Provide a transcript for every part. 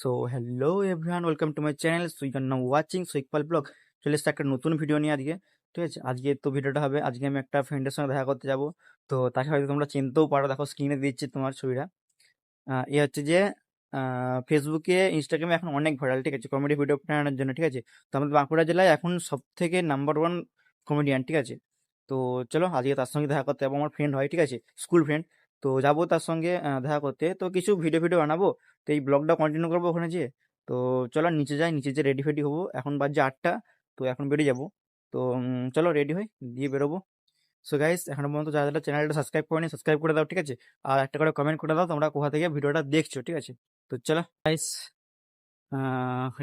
So hello everyone welcome to my channel so you now watching সৈকপাল vlog চলে এসছে একটা নতুন ভিডিও নিয়ে আজকে, ঠিক আছে? আজকে তো ভিডিওটা হবে, আজকে আমি একটা ফ্রেন্ডের সঙ্গে দেখা করতে যাব। তো তাকে হয়তো তোমরা চিনতেও পারো, দেখো স্ক্রিনে দিচ্ছি তোমার ছবিটা। এ হচ্ছে যে ফেসবুকে ইনস্টাগ্রামে এখন অনেক ভাইরাল ঠিক আছে? কমেডি ভিডিও বানানোর জন্য, ঠিক আছে? তো আমাদের বাঁকুড়া জেলায় এখন সব থেকে নাম্বার ওয়ান কমেডিয়ান ঠিক আছে? তো চলো, আজকে তার সঙ্গে দেখা করতে যাব, আমার ফ্রেন্ড হয়, ঠিক আছে? স্কুল ফ্রেন্ড তো যাব তার সঙ্গে দেখা করতে। তো কিছু ভিডিও ভিডিও বানাবো। তো এই ব্লগটা কন্টিনিউ করব ওখানে যেয়ে। তো চলো নিচে যাই, নিচে যে রেডি ফেডি হব। এখন বাজছে আটটা। তো এখন বেরিয়ে যাব। তো চলো রেডি হই, দিয়ে বেরোবো। সো গাইস এখনও পর্যন্ত যারা যারা চ্যানেলটা সাবস্ক্রাইব করেনি সাবস্ক্রাইব করে দাও, ঠিক আছে? আর একটা করে কমেন্ট করে দাও, তোমরা কোথা থেকে ভিডিওটা দেখছ, ঠিক আছে? তো চলো গাইস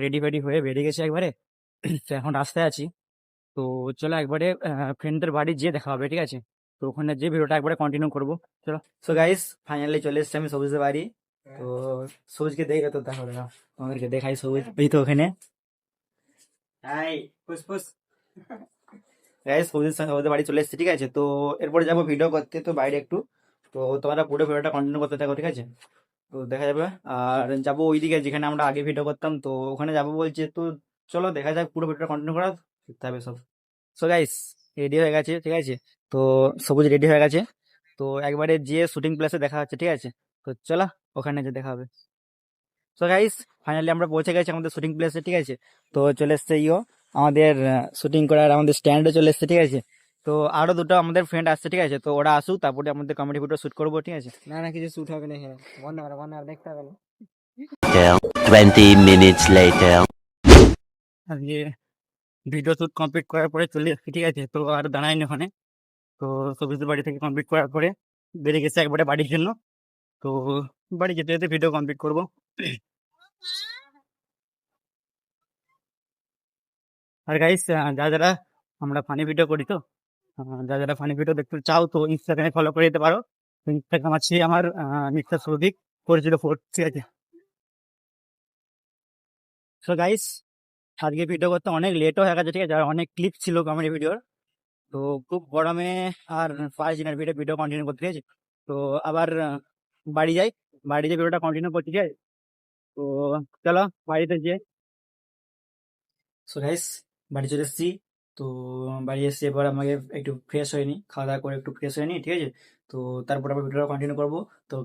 রেডি ফেডি হয়ে বেরিয়ে গেছে একবারে। তো এখন রাস্তায় আছি। তো চলো একবারে ফ্রেন্ডদের বাড়ি যেয়ে দেখা হবে, ঠিক আছে? তো ওখানে যে ভিডিওটা একবারে কন্টিনিউ করব। চলো। সো গাইস ফাইনালি চলে এসেছি আমি সবুজের বাড়ি। তো সবুজকে দেখে তো দেখো দেখো আমাদেরকে দেখাই সবুজ। এই তো ওখানে। হাই পুস গাইস সবুজের সঙ্গে সবুজের বাড়ি চলে এসেছি ঠিক আছে? তো এরপরে যাব ভিডিও করতে তো বাইরে একটু। তো তোমরা পুরো ভিডিওটা কন্টিনিউ করতে থাকো ঠিক আছে? তো দেখা যাবে। আর যাব ওইদিকে যেখানে আমরা আগে ভিডিও করতাম। তো ওখানে যাব বলছে তো চলো দেখা যাক পুরো ভিডিওটা কন্টিনিউ করা শিখতে হবে সব। সো গাইস রেডি হয়ে গেছে ঠিক আছে? তো সবুজ রেডি হয়ে গেছে। তো একবারে যে শুটিং প্লেসে দেখা হচ্ছে ঠিক আছে? তো চলো ওখানে যে দেখা হবে। সো গাইস ফাইনালি আমরা পৌঁছে গেছি আমাদের শুটিং প্লেসে ঠিক আছে? তো চলে এসছে ইও আমাদের শুটিং করার আমাদের স্ট্যান্ডে চলে এসছে ঠিক আছে? তো আরও দুটো আমাদের ফ্রেন্ড আসছে ঠিক আছে? তো ওরা আসুক তারপরে আমাদের কমেডি ভিডিও শুট করব ঠিক আছে? না না কিছু শুট হবে না এখানে। বন্ধ করে বন্ধ করে দেখতে হবে না। Twenty minutes later. আজকে ভিডিও শুট কমপ্লিট করার পরে চলে এসেছি ঠিক আছে? তো আর দাঁড়াইনি ওখানে। তো সবুজের বাড়ি থেকে কমপ্লিট করার পরে বেরিয়ে গেছে একবারে বাড়ির জন্য। তো বাড়ি যেতে যেতে ভিডিও কমপ্লিট করব। আর গাইস যা যারা আমরা ফানি ভিডিও করি তো যা যারা ফানি ভিডিও দেখতে চাও তো ইনস্টাগ্রামে ফলো করে দিতে পারো। ইনস্টাগ্রাম আছে আমার মিস্টার সৌদিক পরিচিত ফোর, ঠিক আছে? সো গাইস আজকে ভিডিও করতে অনেক লেটও হয়ে গেছে, ঠিক আছে? অনেক ক্লিপ ছিল কমেডি ভিডিওর তো খুব গরমে আর ফার্স্ট দিনের ভিডিও ভিডিও কন্টিনিউ করতে আছে? তো আবার বাড়ি যাই। বাড়ি যে ভিডিওটা কন্টিনিউ করতে চাই তো চলো বাড়িতে যে সো গাইস বাড়ি চলে এসেছি। তো বাড়ি এসে এবার আমাকে একটু ফ্রেশ হয়নি খাওয়া দাওয়া করে একটু ফ্রেশ হয়নি ঠিক আছে? তো তারপর আবার ভিডিওটা কন্টিনিউ করব। তো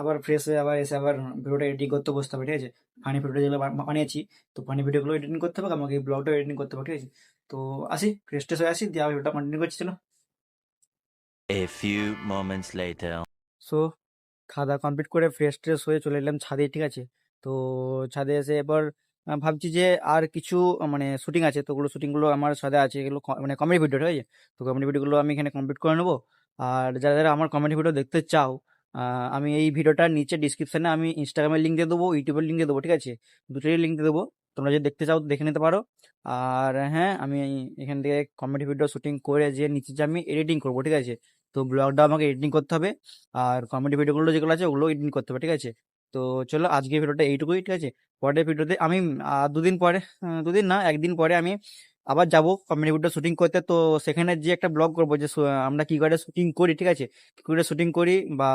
আবার ফ্রেশ হয়ে আবার এসে আবার ভিডিওটা এডিটিং করতে বসতে হবে ঠিক আছে? ফানি ভিডিও যেগুলো বানিয়েছি তো ফানি ভিডিওগুলো এডিটিং করতে হবে আমাকে ব্লগটাও এডিটিং করতে হবে ঠিক আছে? তো আসি ফ্রেশ ট্রেশ হয়ে আসি দিয়ে আবার ভিডিওটা কন্টিনিউ করছি চলো। A few moments later. So খাওয়া দাওয়া কমপ্লিট করে ফ্রেশ ট্রেশ হয়ে চলে এলাম ছাদে ঠিক আছে? তো ছাদে এসে এবার ভাবছি যে আর কিছু মানে শুটিং আছে। তো ওগুলো শুটিংগুলো আমার সাথে আছে। এগুলো মানে কমেডি ভিডিও ঠিক আছে তো কমেডি ভিডিওগুলো আমি এখানে কমপ্লিট করে নেব। আর যারা যারা আমার কমেডি ভিডিও দেখতে চাও আমি এই ভিডিওটার নিচে ডিসক্রিপশানে আমি ইনস্টাগ্রামের লিঙ্ক দিয়ে দেবো ইউটিউবের লিঙ্ক দিয়ে দেবো, ঠিক আছে? দুটোরই লিঙ্ক দিয়ে দেবো। তোমরা যদি দেখতে চাও, দেখে নিতে পারো। আর হ্যাঁ আমি এখান থেকে কমেডি ভিডিও শুটিং করে যে নিচে যে আমি এডিটিং করব, ঠিক আছে? তো ব্লগটা আমাকে এডিটিং করতে হবে। আর কমেডি ভিডিওগুলো যেগুলো আছে ওগুলো এডিটিং করতে হবে, ঠিক আছে? তো চলো আজকে ভিডিওটা এইটুকুই, ঠিক আছে? পরের ভিডিওতে আমি দুদিন পরে দুদিন না, একদিন পরে আমি আবার যাব কমেডি ভিডিও শুটিং করতে। তো সেখানে যে একটা ব্লগ করব যে আমরা কি করে শুটিং করি, ঠিক আছে? কি করে শুটিং করি বা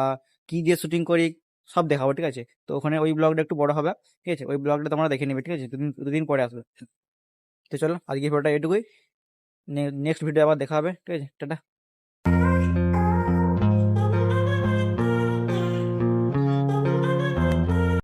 কি দিয়ে শুটিং করি, সব দেখাবো, ঠিক আছে? তো ওখানে ওই ব্লগটা একটু বড় হবে, ঠিক আছে? ওই ব্লগটা তোমরা দেখে নেবে, ঠিক আছে? দুদিন দুদিন পরে আসবে। তো চলো আজকে ভিডিওটা এটুকুই নেক্সট ভিডিও আবার দেখা হবে, ঠিক আছে? টাটা।